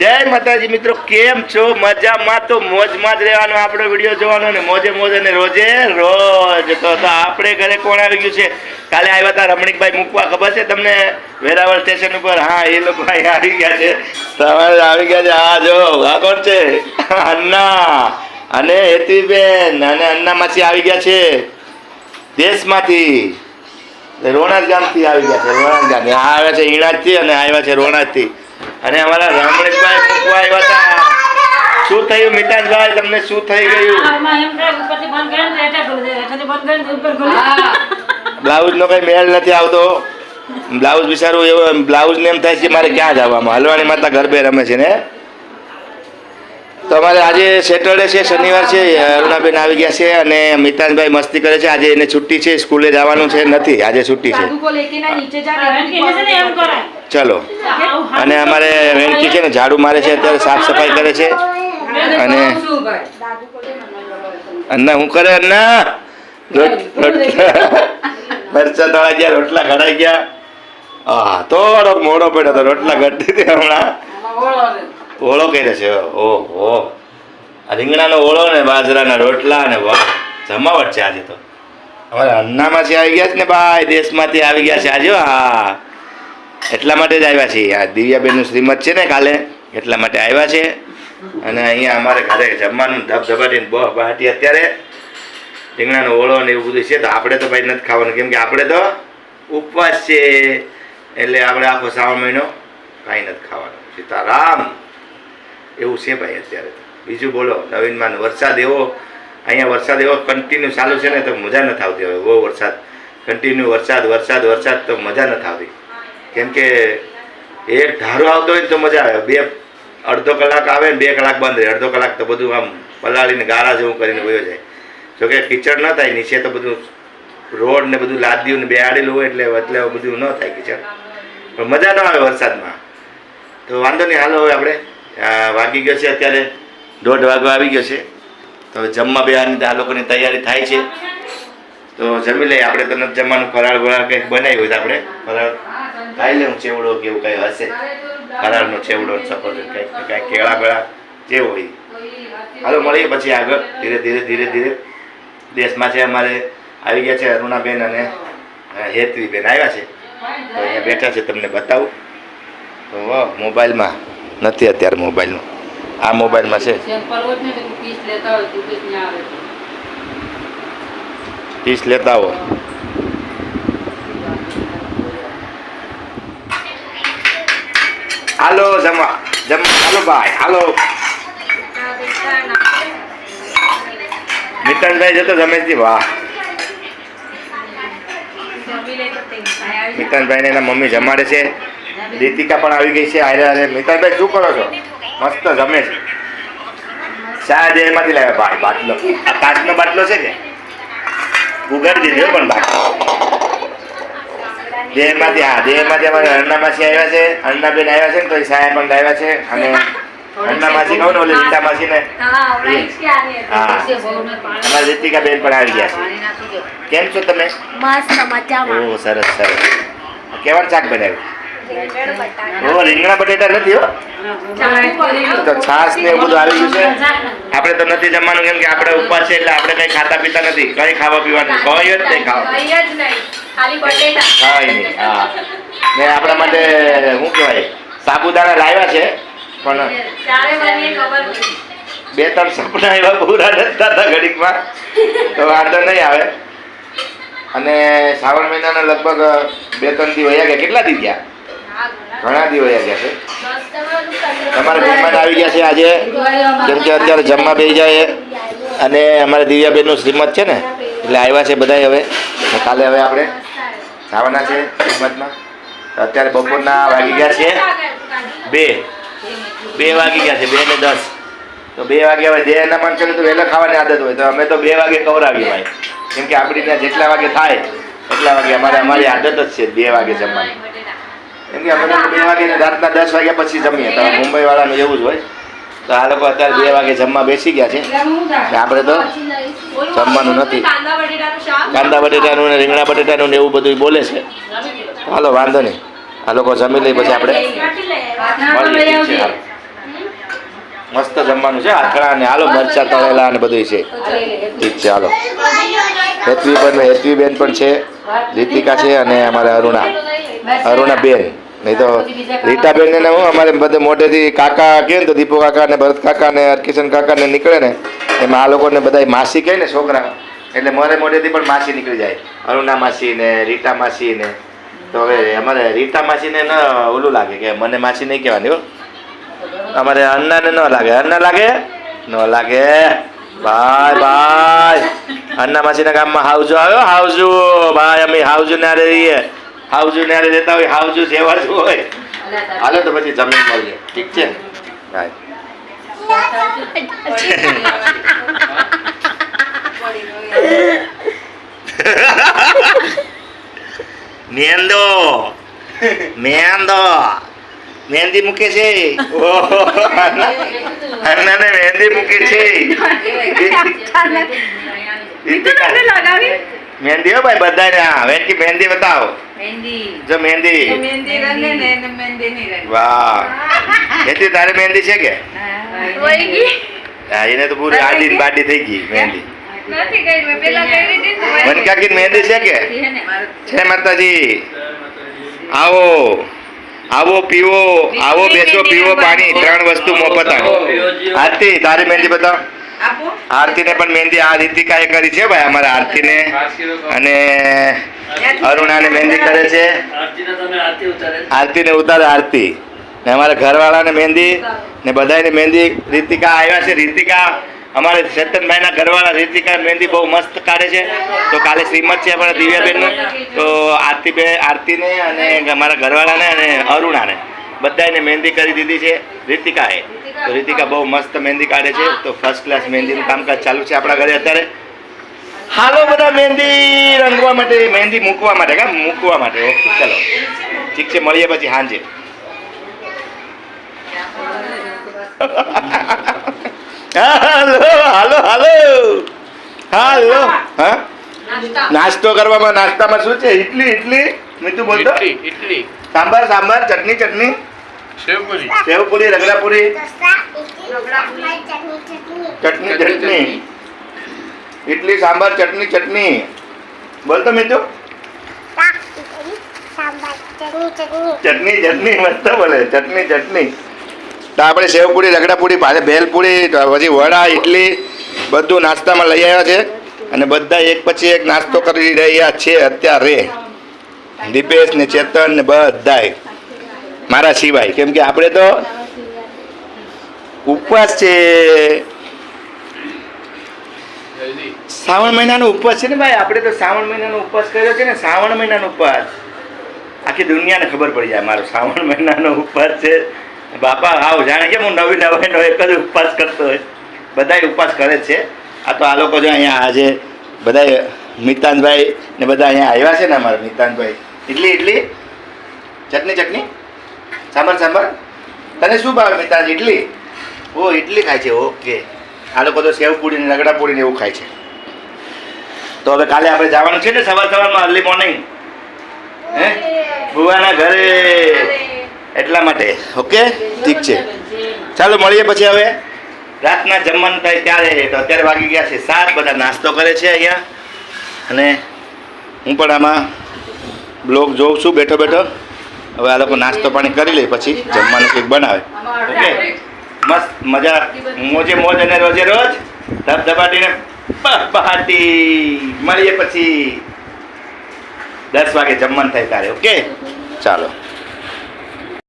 જય માતાજી મિત્રો, કેમ છો? મજામાં તો મોજમાં જ રહેવાનો આપણો વીડિયો જોવાનો ને મોજે મોજ અને રોજે રોજ. તો આપણે ઘરે કોણ આવી ગયું છે? કાલે આવ્યા હતા રમણીકભાઈ મૂકવા, ખબર છે તમને? વેરાવળ સ્ટેશન ઉપર. હા, એ લોકો આવી ગયા છે. તમારે આવી ગયા છે. હા, જો, આ કોણ છે? અન્ના. અને હેતવીબેન અને અન્ના માસી આવી ગયા છે. દેશમાંથી. રોણાજ ગામથી આવી ગયા છે રોણાજ ગામ આવ્યા છે, ઈણાજથી અને આવ્યા છે, રોણાજથી. અને અમારા રામણેશભાઈ મૂકવા આવ્યા હતા. શું થયું મિતાજભાઈ તમને શું થઈ ગયું? બ્લાઉઝ નો કઈ મેળ નથી આવતો. બ્લાઉઝ બિચારું એવો બ્લાઉઝ ને એમ થાય છે મારે ક્યાં જવામાં? હલવાણી માતા ગરબે રમે છે ને? તો અમારે આજે સેટરડે છે શનિવાર છે અરુણાબેન આવી ગયા છે અને મિતાનભાઈ મસ્તી કરે છે. આજે એને છુટ્ટી છે સ્કૂલે જવાનું છે નથી આજે છુટ્ટી છે. ચલો. અને અમારે વેણકી છે ને ઝાડુ મારે છે અત્યારે સાફ સફાઈ કરે છે. અને અન્ના હું કરે અન્ના? મરચા તળા ગયા રોટલા ઘડાઈ ગયા. હા થોડો મોડો પડ્યો હતો રોટલા ઘટી હતી હમણાં. ઓળો કરે છે. ઓહો. આ રીંગણાનો ઓળો ને બાજરાના રોટલા ને જમાવટ છે આજે તો. અમારે અન્નામાંથી આવી ગયા છે ને ભાઈ, દેશમાંથી આવી ગયા છે આજે, હા. એટલા માટે જ આવ્યા છીએ. આ દિવ્યાબેનનું શ્રીમત છે ને કાલે, એટલા માટે આવ્યા છે. અને અહીંયા અમારે ઘરે જમવાનું ધબધબાટીને બહ બહાટી અત્યારે. રીંગણાનો ઓળો ને એવું બધું છે, તો આપણે તો ભાઈ નથી ખાવાનું. કેમ કે આપણે તો ઉપવાસ છે. એટલે આપણે આખો શ્રાવણ મહિનો કાંઈ નથી ખાવાનું. સીતારામ. એવું છે ભાઈ અત્યારે. બીજું બોલો, નવીનમાં વરસાદ એવો, અહીંયા વરસાદ એવો કન્ટિન્યુ ચાલુ છે ને તો મજા નથી આવતી હવે, બહુ વરસાદ. કન્ટિન્યુ વરસાદ વરસાદ વરસાદ તો મજા નથી આવતી. કેમ કે એક ધારો આવતો હોય ને તો મજા આવે. બે, અડધો કલાક આવે ને બે કલાક બંધ રહે. અડધો કલાક તો બધું આમ પલાળીને ગારા જેવું કરીને વયો જાય. જોકે કિચડ ન થાય, નીચે તો બધું રોડ ને બધું લાદ્યું ને બેહાડેલું હોય એટલે એટલે બધું ન થાય કિચડ. પણ મજા ન આવે વરસાદમાં. તો વાંધો નહીં, હાલો હવે આપણે. વાગી ગયો છે અત્યારે. દોઢ વાગવા આવી ગયો છે. તો જમવા બેવાની આ લોકોની તૈયારી થાય છે. તો જમી લઈએ. આપણે તમને જમવાનું. ફરાળ વરાળ કંઈક બનાવ્યું હોય તો આપણે. ફરાળ ખાઈ લઉં ચેવડો કે એવું કંઈ હશે. ફરાળનો ચેવડો સફર કંઈક કંઈક કેળા બેળા જેવું હોય. હાલો, મળીએ પછી આગળ. ધીરે ધીરે ધીરે ધીરે. દેશમાં છે અમારે, આવી ગયા છે અરુણાબેન અને હેતવીબેન. આવ્યા છે. તો અહીંયા બેઠા છે. તમને બતાવું. તો મોબાઈલમાં. નથી અત્યારે મોબાઈલનું. આ મોબાઈલમાં છે. પીસ લેતા આવો. હાલો જમવા. જમવા. હાલો ભાઈ હાલો. મિતનભાઈ જતો જમેશજી વાહ. મિતનભાઈ ને એના મમ્મી જમાડે છે. દીતિકા પણ આવી ગઈ છે આયરા અને શું કરો છો? મસ્ત જમે છે. ચા એમાંથી લાવ્યા ભાઈ બાટલો. આ કાચનો બાટલો છે ને ઉગાડી દીધો પણ બાટલો દેહમાંથી હા દેહમાંથી અમારે અન્નામાસી આવ્યા છે અન્નાબેન આવ્યા છે ને તો સાહેબ પણ આવ્યા છે અને અન્ના માસી કહું ને ઓલી રીતા માસી ને હા અમારા રીતિકા બેન પણ આવી ગયા છે. કેમ છો તમે? મસ્ત ઓ સરસ સરસ. કેવાનું શાક બનાવ્યું? ઓ રીંગણા બટેટા નથી હો? તો છાસ ને એવું બધું આવી ગયું છે? આપણે તો નથી જમવાનું કેમ કે આપણે ઉપવાસ છે એટલે આપણે કઈ ખાતા પીતા નથી. કઈ ખાવા પીવાનું કઈ જ નહીં ખાવા કઈ નહીં. હા. ને આપણા માટે શું કહેવાય સાબુદાણા લાવ્યા છે પણ બે ત્રણ સપના એવા પૂરા નથી થતા ઘડીકમાં. તો વાંધો નહીં આવે. અને શ્રાવણ મહિનાના લગભગ બે ત્રણ દી વયા ગયા. કેટલા દી ગયા ઘણા દિવસ ગયા છે. તમારા મહેમાન આવી ગયા છે આજે. કેમ કે અત્યારે જમવા બેસી જાય અને અમારે દિવ્યાબેનનું શ્રીમત છે ને, એટલે આવ્યા છે બધા હવે. કાલે હવે આપણે ખાવાના છે શ્રીમતમાં અત્યારે બપોરના વાગી ગયા છે બે. બે વાગી ગયા છે, બે ને દસ. તો બે વાગે હવે દેહના માણસોને તો વહેલા ખાવાની આદત હોય. તો અમે તો બે વાગે કવરાવીએ ભાઈ. કેમ કે આપણી ત્યાં જેટલા વાગે થાય, એટલા વાગે અમારે અમારી આદત જ છે બે વાગે જમવાની. કેમ કે અમે બે વાગે રાતના દસ વાગ્યા પછી જમીએ. તો મુંબઈ વાળાનું એવું જ હોય. તો આ લોકો અત્યારે બે વાગે જમવા બેસી ગયા છે. ને આપણે તો જમવાનું નથી. કાંદા બટેટાનું શાક? કાંદા બટેટાનું ને રીંગણા બટેટાનું ને એવું બધું બોલે છે. હાલો વાંધો નહીં. આ લોકો જમી લઈ પછી આપણે મળીએ ઠીક છે હાલો. મસ્ત જમવાનું છે. આખડા ને હાલો મરચા તળેલા ને બધું છે. ઠીક છે હાલો. હેતવી પણ હેતવી બેન પણ છે. રીતિકા છે અને અમારે અરુણા. અરુણા બેન નહીં તો રીટાબેન ને હું અમારે બધે મોટેથી કાકા કહે ને તો દીપુ કાકા ને ભરત કાકા ને કિશન કાકા ને નીકળે ને એમાં આ લોકોને બધા માસી કહે ને છોકરા એટલે મારે મોઢેથી પણ માસી નીકળી જાય. અરુણા માસી ને રીટા માસી ને. તો હવે અમારે રીટા માસી ને ન ઓલું લાગે કે મને માસી નહીં કહેવાની હો. અમારે અન્નાને ન લાગે. અન્ના લાગે? ન લાગે. ભાઈ ભાઈ અન્ના માસીના ગામમાં હાવજો આવ્યો? હાવજુ ભાઈ અમે હાવજુ ના રહીએ. હાવજુ ને આરે રહેતા હોય હાવજુ જેવા જ હોય. હાલો તો પછી જમીન મળીએ. ઠીક છે? ભાઈ મેંદો. મેંદો. મહેંદી મૂકે છે. ઓહો, અન્નાને મહેંદી મૂકે છે. મહેંદી હો ભાઈ બધાને હા વેનકી મહેંદી બતાવો. જો મહેંદી. વાહ. એથી તારે મહેંદી છે કે? વહી ગઈ. હા એને તો પૂરી આડી બાડી થઈ ગઈ મહેંદી. નથી મેં પેલા કરી હતી મહેંદી છે કે? છે માતાજી. આવો. આવો પીવો. આવો બેસો પીવો પાણી. ત્રણ વસ્તુ મફત આવે આરતી તારી મહેંદી બતાવ. આરતીને પણ મહેંદી આ રીતિકાએ કરી છે ભાઈ અમારા આરતીને. અને અરુણાને મહેંદી કરે છે. આરતીને ઉતારે આરતી. ને અમારા ઘરવાળાને મહેંદી ને બધાને મહેંદી. રીતિકા આવ્યા છે. રીતિકા અમારે ચેતનભાઈના ઘરવાળા રીતિકા મહેંદી બહુ મસ્ત કાઢે છે. તો કાલે શ્રીમત છે અમારા દિવ્યાબેનનું. તો આરતીબે આરતીને અને અમારા ઘરવાળાને અને અરુણાને. બધાને મહેંદી કરી દીધી છે. રીતિકાએ તો રીતિકા બહુ મસ્ત મહેંદી કાઢે છે. તો ફર્સ્ટ ક્લાસ મહેંદીનું કામકાજ ચાલુ છે આપણા ઘરે અત્યારે. હાલો બધા મહેંદી રંગવા માટે મહેંદી મૂકવા માટે કા? મૂકવા માટે. ઓકે ચલો. ઠીક છે મળીએ પછી સાંજે હાલો હાલો હાલો. હાલો. હા? નાસ્તો. કરવામાં નાસ્તામાં શું છે? ઇડલી ઇડલી મીઠું બોલતો? ઇડલી સાંભાર સાંભાર ચટણી ચટણી. સેવપુરી. સેવપુરી રગડાપુરી. ચટણી ચટણી ઇડલી સાંભાર ચટણી ચટણી. બોલતો તો મિત્રો ચટણી ચટણી મસ્ત બોલે. ચટણી ચટણી. તો આપણે સેવપુરી રગડાપુરી પાસે ભેલપુરી પછી વડા ઇડલી બધું નાસ્તામાં લઈ આવ્યા છે. અને બધા એક પછી એક નાસ્તો કરી રહ્યા છે અત્યારે. દીપેશ ને ચેતન ને બધાય. મારા સિવાય. કેમ કે આપણે તો ઉપવાસ છે. શ્રાવણ મહિનાનો ઉપવાસ છે ને ભાઈ? આપણે તો શ્રાવણ મહિનાનો ઉપવાસ કર્યો છે ને? શ્રાવણ મહિનાનો ઉપવાસ. આખી દુનિયાને ખબર પડી જાય મારો શ્રાવણ મહિનાનો ઉપવાસ છે. બાપા, આવ, જાણે કે હું નવી નવાઈનો એક જ ઉપવાસ કરતો હોય. બધાય ઉપવાસ કરે છે. આ તો આ લોકો જો અહીંયા આજે બધા મિતાનભાઈ ને બધા અહીંયા આવ્યા છે ને અમારા મિતાનભાઈ. ઇડલી ઇડલી ચટણી ચટણી. સાંભાર સાંભાર તને શું ભાવે મિતાન ઇડલી ઓ ઇડલી ખાય છે, ઓકે. આ લોકો તો સેવ પૂરી ને રગડા પૂરી ને એવું ખાય છે. તો હવે કાલે આપણે જવાનું છે ને, સવાર સવારમાં અર્લી મોર્નિંગ હે? ભુવાના ઘરે. એટલા માટે. ઓકે? ઠીક છે. ચાલો, મળીએ પછી હવે. રાતના જમવાનું થાય ત્યારે, તો અત્યારે વાગી ગયા છે સાત. બધા નાસ્તો કરે છે અહીંયા. અને હું પણ આમાં બ્લોગ જોઉં છું બેઠો બેઠો. હવે આ લોકો નાસ્તો પાણી કરી લે પછી જમવાનું કંઈક બનાવે. ઓકે. મસ્ત મજા મોજે મોજ અને રોજે રોજ ધબધબાટીને પહાટી મળીએ પછી દસ વાગે જમવાનું થાય તારે ઓકે? ચાલો.